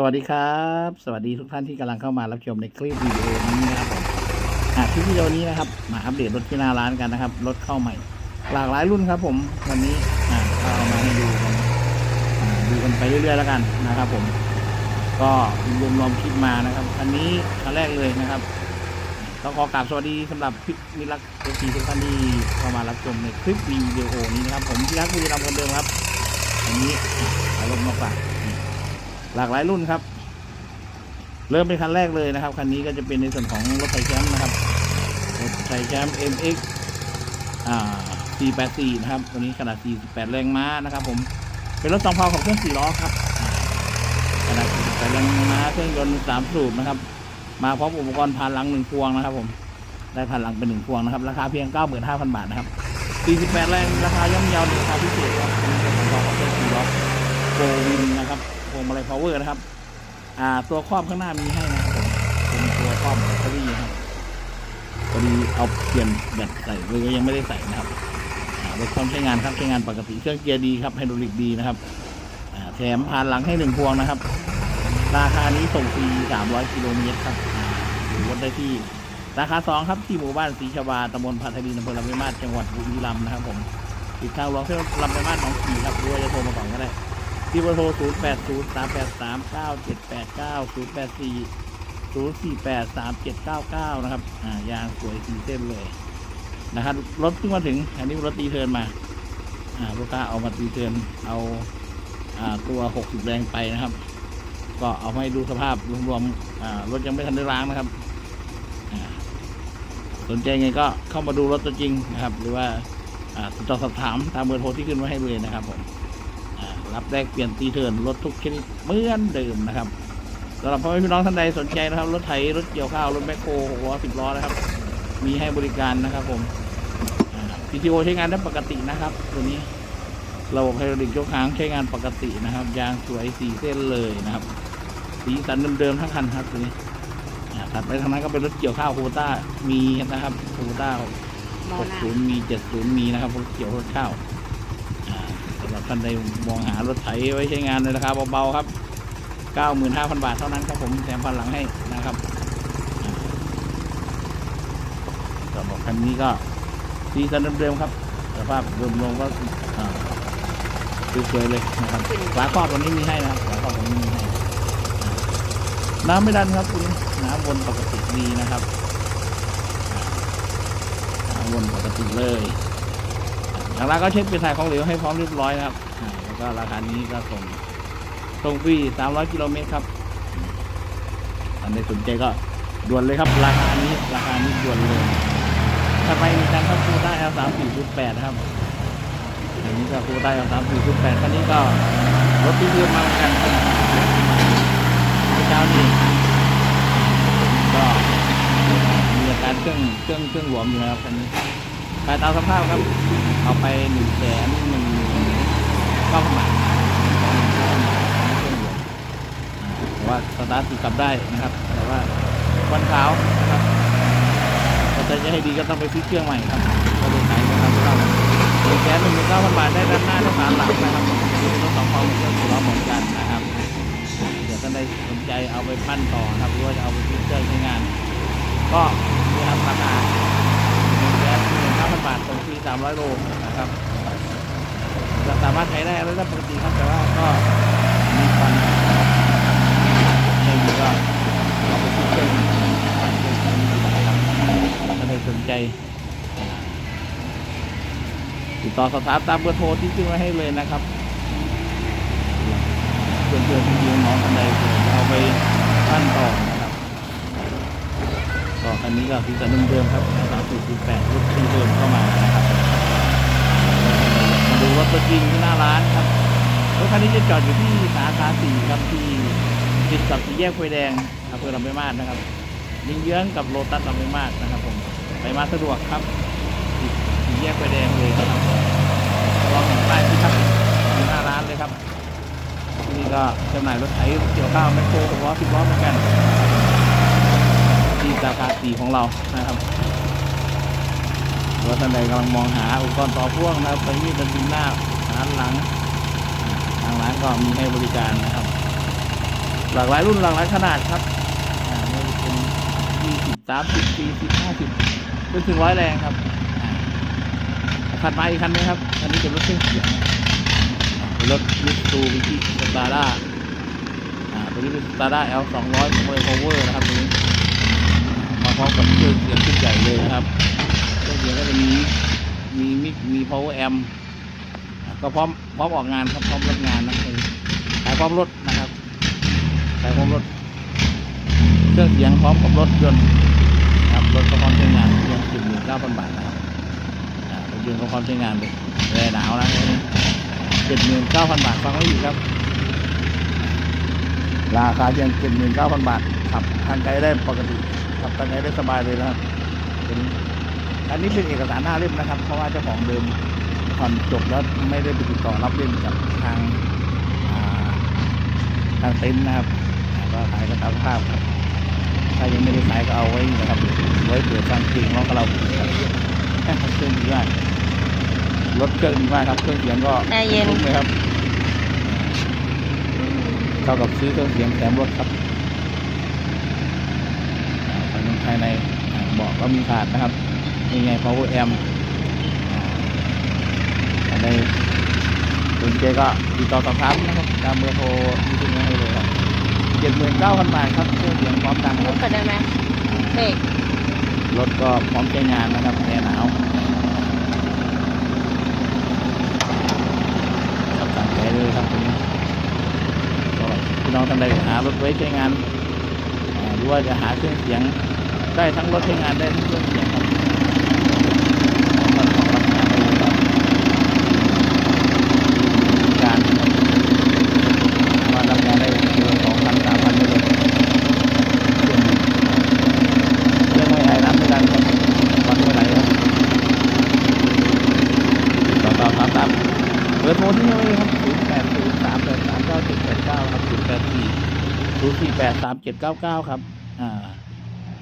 สวัสดีครับ สวัสดีทุกท่านที่กำลังเข้ามารับชมในคลิปวิดีโอนี้นะครับผมอะคลิปวิดีโอนี้นะครับ มาอัปเดตรถที่หน้าร้านกันนะครับ รถเข้าใหม่ หลากหลายรุ่นครับผม วันนี้อะก็เอามาให้ดูกันดูกันไปเรื่อยๆแล้วกันนะครับผม ก็รวมรวมๆคลิปมานะครับ อันนี้คันแรกเลยนะครับต้องขอกราบสวัสดีสำหรับพิมิรักเอฟซีทุกท่านที่เข้ามารับชมในคลิปวิดีโอนี้นะครับ ผมที่รักบุรีรัมคนเดิมครับ วันนี้อารมณ์มาฝาก หลากหลายรุ่นครับ เริ่มเป็นคันแรกเลยนะครับ คันนี้ก็จะเป็นในส่วนของรถไถแชมป์นะครับ รถไถแชมป์ MX อ่า484 นะครับ ตัวนี้ขนาด 48 แรงม้านะครับ ผม เป็นรถสองพาของเครื่อง4ล้อครับ ขนาด 48 แรงม้า เครื่องยนต์ 3 สูบนะครับ มาพร้อมอุปกรณ์ผ่านหลังหนึ่งพวงนะครับ ผม ได้ผ่านหลังเป็นหนึ่งพวงนะครับ ราคาเพียง 95,000 บาทนะครับ 48 แรง ราคาย่อมเยาราคาพิเศษครับเป็นรถสองพาของเครื่อง4ล้อโฟวินนะครับ มาลัยพาวเวอร์นะครับ อ่า ตัวครอบข้างหน้ามีให้นะครับผมเป็นตัวครอบแบตเตอรี่ครับพอดีเอาเปลี่ยนแบตใส่เลยก็ยังไม่ได้ใส่นะครับรถพร้อมใช้งานครับใช้งานปกติเครื่องเกียร์ดีครับไฮดรอลิกดีนะครับแถมผ่านหลังให้หนึ่งพวงนะครับ ราคานี้ส่งฟรี300กิโลเมตรครับหรือรถได้ที่ราคาสองครับที่หมู่บ้านศรีชวาตำบลพัทลีอำเภอลำปางมาศจังหวัดบุรีรัมย์นะครับผมติดทางหลวงเที่ยวลำปางมาศหนองขี่ครับหรือว่าจะโทรมาก่อนก็ได้ ที่เบอร์โทร 0 8 0 3 8 3 9 7 8 9 0 8 4 0 4 8 3 7 9 9 นะครับ อ่ายางสวยสีเส้นเลยนะครับ รถเพิ่งมาถึง อันนี้รถตีเทินมา อ่าลูกค้าเอามาตีเทินเอา อ่า ตัว 60 แรงไปนะครับ ก็เอามาให้ดูสภาพรวมๆ อ่า รถยังไม่ทันได้ล้างนะครับอ่าสนใจไงก็เข้ามาดูรถตัวจริงนะครับ หรือว่าอ่าติดต่อสอบถามตามเบอร์โทรที่ขึ้นไว้ให้เลยนะครับผม รับแลกเปลี่ยนตีเทิร์นรถทุกชนิดเหมือนเดิมนะครับสำหรับพ่อแม่พี่น้องท่านใดสนใจนะครับ รถไถรถเกี่ยวข้าวรถแมคโครหกล้อสิบล้อนะครับ มีให้บริการนะครับผมพีทีโอใช้งานได้ปกตินะครับ ตัวนี้ระบบไฮดรอลิกยกหางใช้งานปกตินะครับ ยางสวยสีเส้นเลยนะครับ สีสันเดิมๆทั้งคันครับตัวนี้ถัดไปทางนั้นก็เป็นรถเกี่ยวข้าวโคต้ามีนะครับโคต้ามอหกศูนย์มีเจ็ดศูนย์มีนะครับรถเกี่ยวรถข้าว ท่านใดมองหารถไถไว้ใช้งานในราคาเบาๆครับเก้าหมื่นห้าพันบาทเท่านั้นครับผมแถมพันหลังให้นะครับสำหรับคันนี้ก็สีสันเดิมๆครับสภาพรวมลงก็อ่าสวยๆเลยนะครับฝาครอบตัวนี้มีให้นะครับฝาครอบตัวนี้มีให้น้ำไม่ดันครับคุณน้ำวนปกติดีนะครับอ่าวนปกติเลย ทางร้านก็เช็คเป็นถ่ายของเหลวให้พร้อมเรียบร้อยนะครับแล้วก็ราคานี้ก็ส่งส่งฟรี300กิโลเมตรครับท่านใดสนใจก็ด่วนเลยครับ ราคานี้ราคานี้ด่วนเลยถ้าไปมีการเข้าคูได้ L 3 4 0 8นะครับอันนี้ก็คูได้ L 3 4 0 8คันนี้ก็รถที่เรียมาเหมือนกันเจ้านี่ก็มีอาการเครื่องเครื่องเครื่องหลวมอยู่นะครับคันนี้ ขายตามสภาพครับ เอาไปหนึ่งแสนหนึ่งเก้าพันบาทเครื่องหลวมอ่าแต่ว่าสตาร์ทกลับได้นะครับ แต่ว่าวันขาวนะครับถ้าจะให้ดีก็ต้องไปซื้อเครื่องใหม่ครับก็เลยขายนะครับสภาพหนึ่งแสนหนึ่งเก้าพันบาทได้ด้านหน้าด้านขาหลังนะครับนี่เป็นรถสองพันเครื่องสี่ล้อเหมือนกันนะครับเดี๋ยวท่านใดสนใจเอาไปปั้นต่อครับหรือว่าจะเอาไปซื้อเครื่องใช้งาน ก็นี่ครับราคา บาทตรงที่300โลนะครับจะสามารถใช้ได้แล้วได้ปกติครับแต่ว่าก็มีควันไม่มีก็เอาไปที่เรื่องถ้าใครสนใจติดต่อสอบถามตามเบอร์โทรที่ขึ้นไว้ให้เลยนะครับเพื่อนๆที่ยืมน้องคนใดเอาไปปั้นต่อ ครับก็อันนี้ก็คือจะเดิมๆครับสามสี่สี่แปดรถที่เดิมเข้ามานะครับมาดูรถตัวจริงที่หน้าร้านครับรถคันนี้จะจอดอยู่ที่สาขาสี่ครับที่ติดกับสี่แยกไฟแดงอำเภอลำปางมาศนะครับยิงเยื้องกับโลตัสลำปางมาศนะครับ ผมไปมาสะดวกครับสี่แยกไฟแดงเลยครับลองเห็นป้ายที่ครับอยู่หน้าร้านเลยครับที่นี่ก็จำหน่ายรถไถรถเกี่ยวข้าวแมคโครหกล้อสิบล้อเหมือนกัน ที่สาขาสีของเรานะครับรถท่านใดกำลังมองหาอุปกรณ์ต่อพ่วงนะครับไปมีดเป็นดินหน้าหานหลัง ทางร้านก็มีให้บริการนะครับ หลากหลายรุ่นหลากหลายขนาดครับไม่ว่าจะเป็นยี่สิบสามสิบสี่สิบห้าสิบจนถึงร้อยแรงครับอ่าถัดมาอีกคันนึงครับ อันนี้เป็นรถเครื่องเสียงอ่าเป็นรถมิตซูบิชิสตาร์ด้าอ่าตัวนี้เป็นสตาร์ด้า L สองร้อยโมเดลโคเวอร์นะครับตัวนี้ พร้อมกับเครื่องเสียงชุดใหญ่เลยนะครับเครื่องเสียงก็จะมีมีมิกมี power amp ก็พร้อมพร้อมออกงานครับพร้อมรับงานนะตัวนี้ขายพร้อมรถนะครับขายพร้อมรถ เครื่องเสียงพร้อมกับรถยนต์ครับรถก็พร้อมใช้งานเพียงสิบหมื่นเก้าพันบาทนะครับรถยนต์ก็พร้อมใช้งานเลยแร์หนาวนะเจ็ดหมื่นเก้าพันบาทฟังไว้อีกครับ ราคาเพียงเจ็ดหมื่นเก้าพันบาทขับทางไกลได้ปกติ ขับทางไกลได้สบายเลยนะครับเป็นอันนี้เป็นเอกสารหน้าเล่มนะครับ เพราะว่าเจ้าของเดิมผ่อนจบแล้วไม่ได้ไปติดต่อรับเล่มกับทางอ่าทางเต็นท์นะครับอ่าก็ขายกันตามสภาพครับถ้ายังไม่ได้ขายก็เอาไว้นะครับไว้เปิดฟังเพลงร้องคาราโอเกะครับเครื่องดีมากรถเครื่องดีมากครับ เครื่องเสียงก็แอร์เย็นคุ้มเลยครับเท่ากับซื้อเครื่องเสียงแถมรถครับอ่าภายในภายในอ่า เบอกก็มีถาดนะครับนี่ไง power amp อ่าภายในสนใจก็ติดต่อสอบถามนะครับตามเบอร์โทรที่ขึ้นไว้ให้เลยครับเจ็ดหมื่นเก้าพันบาทครับเครื่องเสียงพร้อมดังคลุรับกกันได้ไหมเบรกรถก็พร้อมใช้งานนะครับแอร์หนาวครับสั่งใจเลยครับตรงนี้ก็พี่น้องท่านใดหารถไว้ใช้งานอ่าหรือว่าจะหาเครื่องเสียง ได้ทั้งรถใช้งานได้ทั้งเครื่องเสียงครับมันขอรับงานได้เลยครับมีการมารับงานได้เดือนสองพันสามพันเลยเครื่องเรื่องไม่หลน้ำไม่ดันครับวันไม่ไหลครับต่อต่อตามตามเปิดโทรที่นี่เลยครับศูนย์แปดศูนย์สามแปดสาเก้าเจ็ดเก้าครับศูนย์แปดสี่ศูนย์สี่แปดสามเจ็ดเก้าเก้าครับ อ่า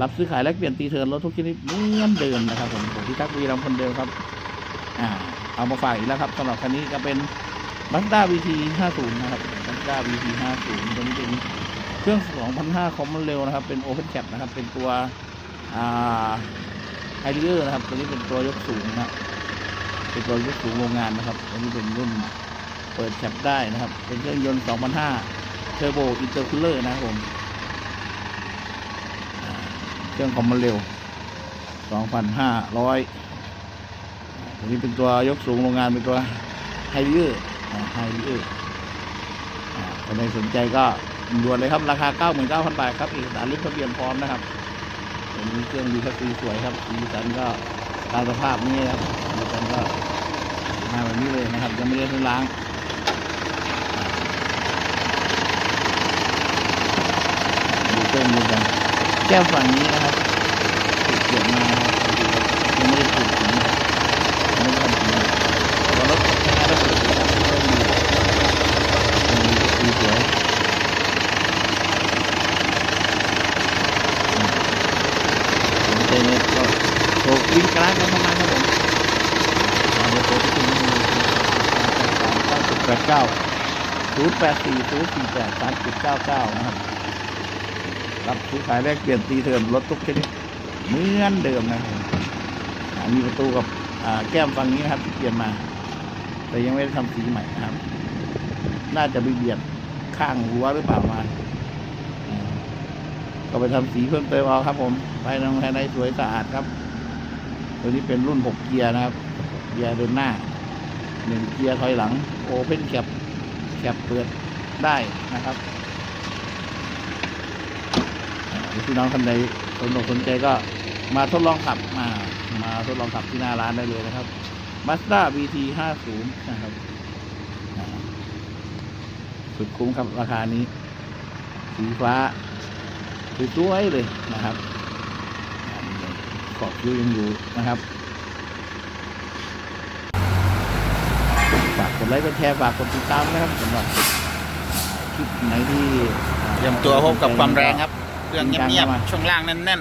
รับซื้อขายและเปลี่ยนตีเทินรถทุกชนิดเหมือนเดิมนะครับผมผมพิทักษ์วีรัมย์คนเดิมครับ อ่า เอามาฝากอีกแล้วครับสำหรับคันนี้ก็เป็น Mazda VT 50นะครับ Mazda VT 50ตัวนี้เป็นเครื่อง2,500คอมมันเร็วนะครับ เป็น Open Cap นะครับ เป็นตัว อ่าไฮเดอร์นะครับ ตัวนี้เป็นตัวยกสูงนะครับเป็นตัวยกสูงโรงงานนะครับตัวนี้เป็นรุ่นเปิดแคปได้นะครับ เป็นเครื่องยนต์2,500เทอร์โบอินเตอร์คูลเลอร์นะครับผม เครื่องคอมมันเร็ว 2,500ตัวนี้เป็นตัวยกสูงโรงงานเป็นตัวไฮเดอร์ไฮเดอร์ใครสนใจก็ด่วนเลยครับ ราคา 99,000 บาทครับเอกสารลิขทะเบียนพร้อมนะครับผมมีเครื่องดีครับสีสวยครับสีสันก็ตามสภาพนี้ครับสีสันก็มาแบบนี้เลยนะครับยังไม่ได้ล้างดูเครื่องดูกัน ก้วฝั่งนี้นะครับถูกเกี่ยวมายังไม่ได้ถูกสีนะครับยังไม่ได้ทำสีแต่ว่ารถใช้งานได้ปกติครับเครื่องดีสีสวยสนใจเนี่ยก็โทรลิงกลางกันเข้ามาครับผมตามเบอร์โทรที่คุณมีสามเก้าสิบแปดเก้าศูนย์แปดสี่ศูนย์สี่แปดสามจุดเก้าเก้านะครับ รับซื้อขายแลกเปลี่ยนตีเทิร์นรถทุกชนิดเหมือนเดิมนะครับมีประตูกับแก้มฝั่งนี้นะครับที่เปลี่ยนมา แต่ยังไม่ได้ทำสีใหม่นะครับ น่าจะไปเบียดข้างรั้วหรือเปล่ามาก็ไปทำสีเพิ่มเติมเอาครับ ผมภายในภายในสวยสะอาดครับ ตัวนี้เป็นรุ่น6เกียร์นะครับ เกียร์เดินหน้า1เกียร์ถอยหลัง โอเพนแคปแคปเปิดได้นะครับ หรือพี่น้องท่านใดสนอกสนใจก็มาทดลองขับมามาทดลองขับที่หน้าร้านได้เลยนะครับ Mazda BT 50นะครับสุดคุ้มครับราคานี้ สีฟ้าสวยๆเลยนะครับขอบคิวยังอยู่นะครับฝากกดไลค์กดแชร์ฝากกดติดตามนะครับสำหรับคลิปไหนที่เตรียมตัวพบกับความแรงครับ เครื่องเงียบๆช่วงล่างแน่น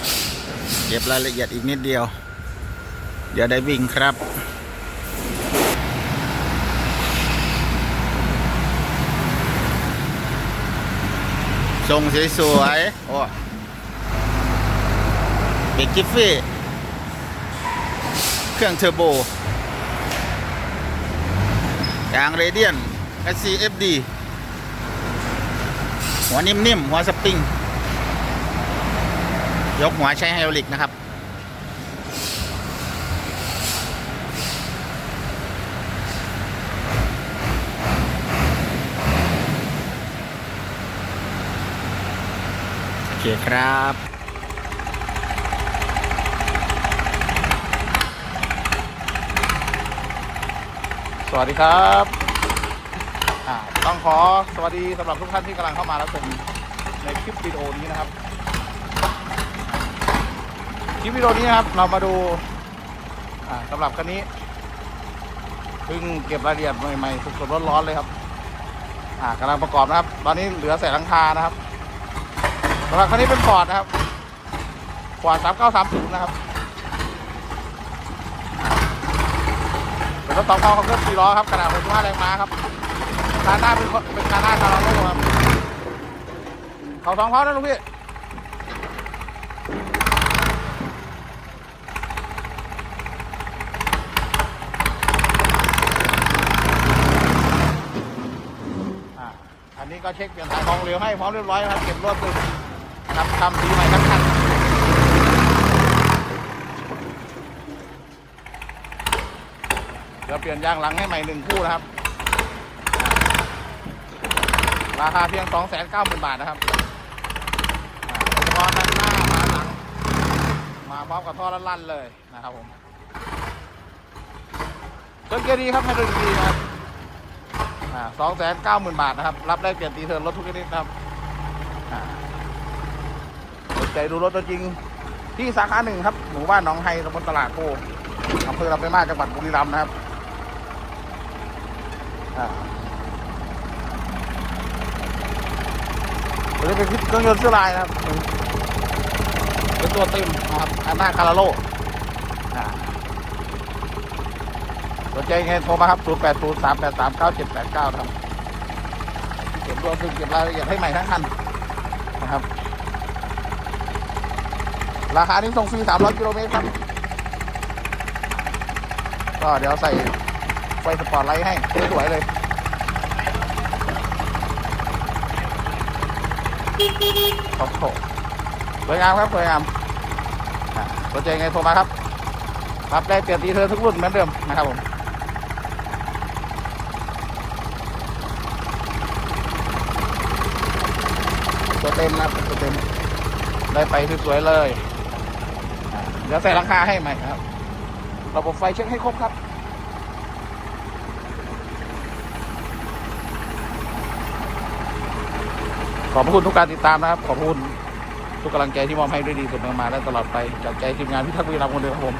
ๆ เก็บรายละเอียดอีกนิดเดียว เดี๋ยวได้วิ่งครับทรงสวยๆ โอ้เบรกกิฟฟี่ เครื่องเทอร์โบยางเรเดียน SCFD หัวนิ่มๆ หัวสปริง ยกหัวใช้ไฮดรอลิกนะครับ โอเคครับสวัสดีครับ ต้องขอสวัสดีสำหรับทุกท่านที่กำลังเข้ามารับชมในคลิปวิดีโอนี้นะครับ คลิปวิดีโอนี้นะครับ เรามาดูอ่าสำหรับคันนี้เพิ่งเก็บรายละเอียดใหม่ๆสดๆร้อนๆเลยครับอ่ากำลังประกอบนะครับ ตอนนี้เหลือใส่หลังคานะครับสำหรับคันนี้เป็นฟอร์ดนะครับฟอร์ดสามเก้าสามศูนย์นะครับรถสองล้อของเครื่องสี่ล้อครับขนาด65แรงม้าครับ คาหน้าเป็นเป็นคาหน้าคาราโลครับเขาสองเพรานะลูกพี่อ่าอันนี้ก็เช็คเปลี่ยนทางของเหลวให้พร้อมเรียบร้อยนะครับเก็บรวดตึงนะครับทำสีใหม่ทั้งคันเดี๋ยวเปลี่ยนยางหลังให้ใหม่หนึ่งคู่นะครับ ราคาเพียง 2 9 0 0 0 0 บาทนะครับอุปกรณ์ด้านหน้ามาหลัง มาพร้อมกับท่อลั่นๆเลยนะครับผมเครื่องเกียร์ดีครับให้ดูดีนะครับสองแสนเก้าหมื่นบาทนะครับ รับได้เปลี่ยนตีเทิร์นรถทุกชนิดนะครับอ่าสนใจดูรถตัวจริง ที่สาขาหนึ่งครับ หมู่บ้านหนองไฮตำบลตลาดโพอำเภอลำปางมาจังหวัดบุรีรัมย์นะครับ อ่า ตัวนี้เป็นเครื่องยนต์เสื้อลายนะครับ เป็นตัวเต็มนะครับอันหน้าคาราโลอ่าสนใจไงโทรมาครับ 0 8 0 3 8 3 9 7 8 9 ครับ เก็บรวมถึงเก็บรายละเอียดให้ใหม่ทั้งคันนะครับ ราคานี้ส่งฟรี 300 กิโลเมตรครับ ก็เดี๋ยวใส่ไฟสปอร์ตไลท์ให้สวยๆเลย โอ้โหสวยงามครับสวยงามสนใจไงโทรมาครับ รับได้เปลี่ยนตีเธอทุกรุ่นเหมือนเดิมนะครับผมตัวเต็มนะครับตัวเต็ม ได้ไปสวยๆเลย เดี๋ยวใส่ราคาให้ใหม่ครับ ระบบไฟเช็คให้ครบครับ ขอบพระคุณทุกการติดตามนะครับ ขอบคุณทุกกำลังใจที่มอบให้ด้วยดีเสมอมาและตลอดไปจากใจทีมงานพิทักษ์วีรัมย์คนเดิมครับผม